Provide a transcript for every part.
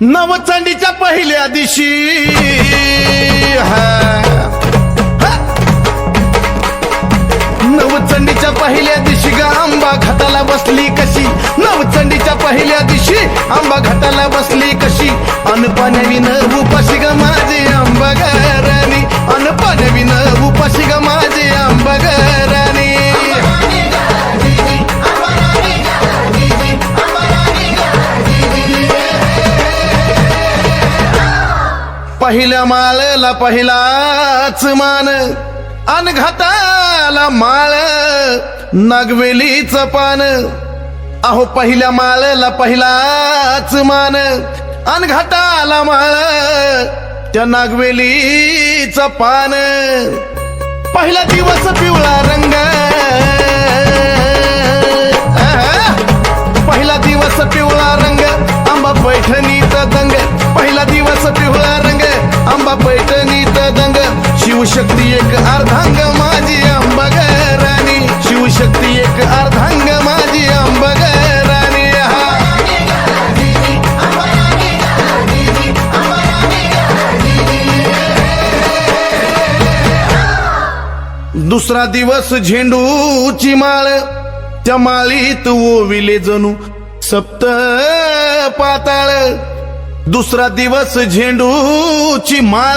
नवचंडीच्या पहिल्या दिवशी. नवचंडीच्या पहिल्या दिवशी ग आंबा घाटाला बसली कशी? नवचंडीच्या पहिल्या दिवशी आंबा घाटाला बसली कशी? अन पाण्याविन उपाशी ग माझे आंबा राणी अन पाण्याविन उपाशी ग माझे आंबा घर पहिल्या माळला पहिलाच मान. अनघाताला माळ नागवेलीच पान. अहो पहिल्या माळला पहिलाच मान. अनघाताला माळ त्या नागवेलीच पान. पहिला दिवस पिवळा रंग. पहिला दिवस पिवळा रंग. आंबा पैठणीचा दंग. दिवस पिवळा रंग आंबा पैठणी दंग. शिवशक्ती एक अर्धांग माझी आंबा राणी शिवशक्ती एक अर्धांग माझी आंबा राणी हा. दुसरा दिवस झेंडूची माळ त्या माळीत ओविले जणू सप्त पाताळ. दुसरा दिवस झेंडूची माळ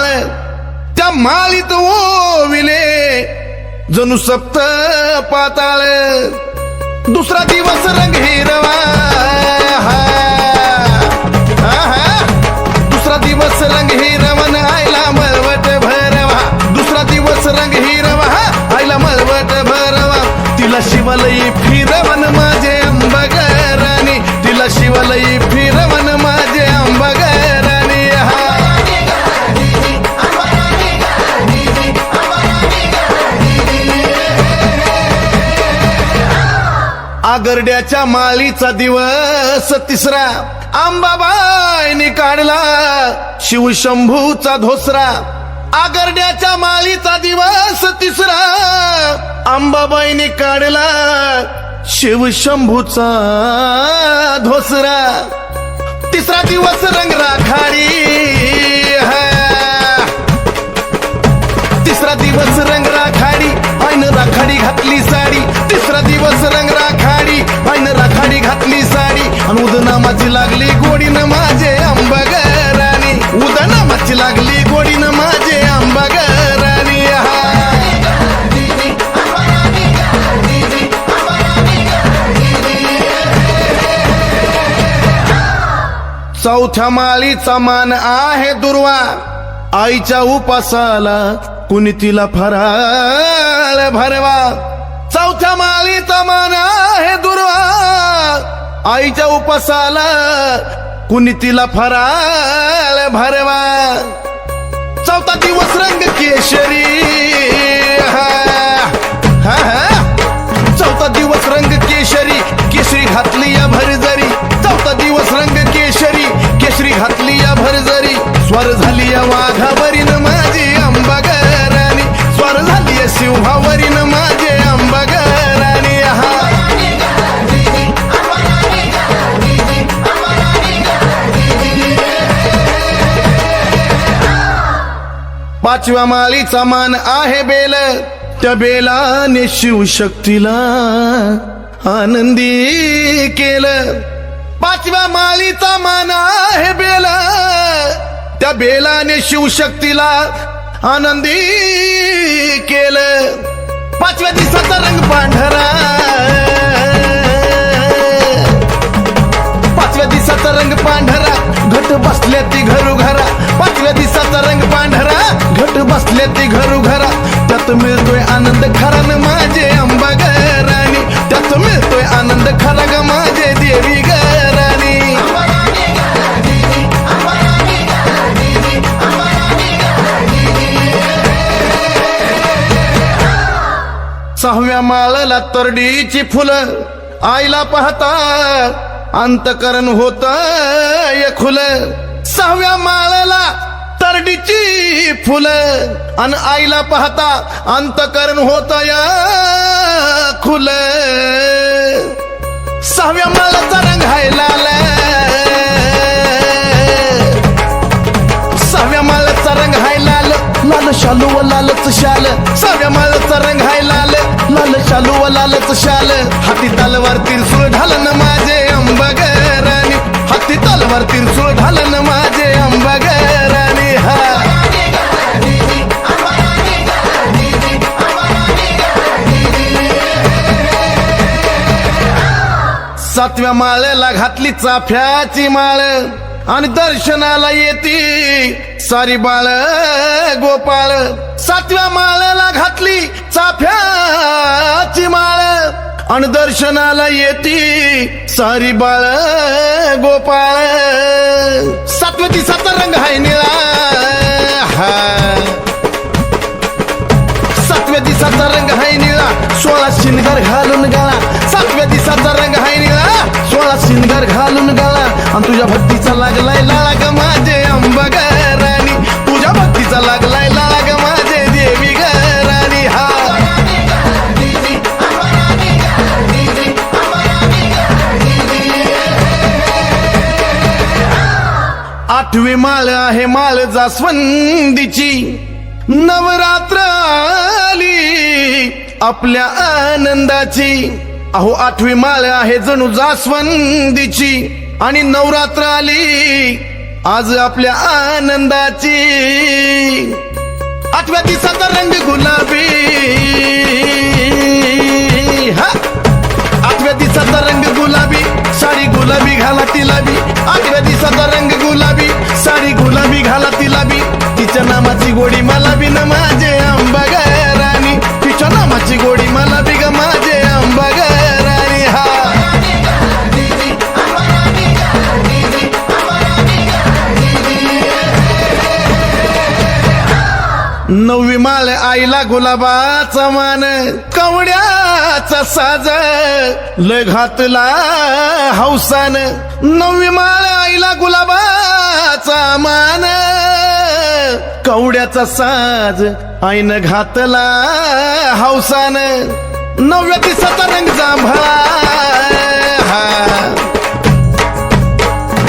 त्या माळीत ओविले. जणू सप्त पाताळ. दुसरा दिवस रंग हिरवा. हा, हा, हा. दुसरा दिवस रंग हिरवण आयला मळवट भरवा. दुसरा दिवस रंग हिरवा आयला मळवट भरवा. तिला शिवालयी फिरवण आगरड्याच्या माळीचा दिवस तिसरा. आंबाबाईने काढला शिवशंभूचा धोसरा. आगरड्याच्या माळीचा दिवस तिसरा. आंबाबाईने काढला शिवशंभूचा धोसरा. तिसरा दिवस रंग राखाडी हा. तिसरा दिवस रंग राखाडी ऐन राखाडी घातली साडी. तिसरा दिवस रंग राखाडी ऐन राखाडी घातली साडी आणि उदनामाची लागली गोडीन माझे अंबग राणी उदनामाची लागली गोडीन माझे अंबग राणी चौथ्या माळीचा मान आहे दुर्वा. आईच्या उपासाला कुणी तिला फराळ भरवा. चौथ्या माळीचा मान आहे दुर्वा. आईच्या उपासाला कुणी तिला फराळ भरवा. चौथा दिवस रंग केशरी. हा, हा, पाचव्या माळीचा मान आहे बेल. त्या बेलाने शिवशक्तीला आनंदी केलं. पाचव्या माळीचा मान आहे बेल. त्या बेलाने शिवशक्तीला आनंदी केलं. पाचव्या दिवसाचा रंग पांढरा. पाचव्या दिवसाचा रंग पांढरा. घट बसले ती घरू घरा पाचव्या दिसाचा रंग पांढरा. घट बसले ती घरू घरा त्यात मिळतोय आनंद खरा न माझे अंबा घराणी. त्यात मिळतोय आनंद खरा ग माझे देवी घराणी. सहाव्या माळला तरडीची फुलं आईला पाहता अंतकरण होत खुल. सहाव्या माळाला तरडीची फुलं. अन आईला पाहता अंतकरण होत या खुल. सहाव्या माळाचा रंग हायला सहाव्या माळाचा रंग हाय लाल. शालू व लालच शाल. सहाव्या माळाचा रंग हायला लाल. शालू व लालच शाल. हाती तलवार तीर सुळ घालन माझे. अंबगराणी हत्ती तलवार तिरसूळ ढालन माझे अंबगराणी हा. सातव्या माळ्याला घातली चाफ्याची माळ आणि दर्शनाला येती सारी बाळ गोपाळ. सातव्या माळ्याला घातली चाफ्याची माळ. आणि दर्शनाला येती सारी बाळ गोपाळ. सातव्या दिसाचा रंग हाय निळा. हा. सातव्या दिसाचा रंग हाय निळा. सोळा शिनगार घालून गाळा. सातव्या दिसाचा रंग हाय निळा. सोळा शिनगार घालून गाळा. आणि तुझ्या भक्तीचा लागलाय लाळा ग माझे अंबग राणी तुझ्या भक्तीचा लागला आठवी माळ आहे माळ जास्वंदीची. नवरात्र आली आपल्या आनंदाची. अहो आठवी माळ आहे जणू जास्वंदीची. आणि नवरात्र आली आज आपल्या आनंदाची. आठव्या दिवसाचा रंग गुलाबी. हा. आठव्या दिवसाचा रंग गुलाबी. साडी गुलाबी घाला तिलाबी. आठव्या दिवसाचा रंग गुलाबी. साडी गुलाबी घाला नववी माळ आईला गुलाबाचा मान कवड्याचा साज लय घातला हौसान. नववी माळ आईला गुलाबाचा मान कवड्याचा साज आईनं घातला हौसान. नवव्या दिसाचा रंग जांभळा हा.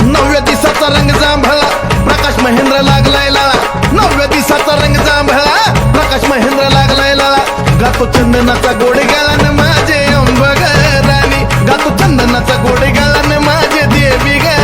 नवव्या दिसाचा रंग जांभळा. प्रकाश महेंद्र लागलाय लाळा नवव्या दिसाचा रंग जांभळा. प्रकाश महेंद्र लागलाय लाळा गातो चंदनाचा गोडे गाळा माझे अंबग राणी गातो चंदनाचा गोडे गाळा माझे देवी ग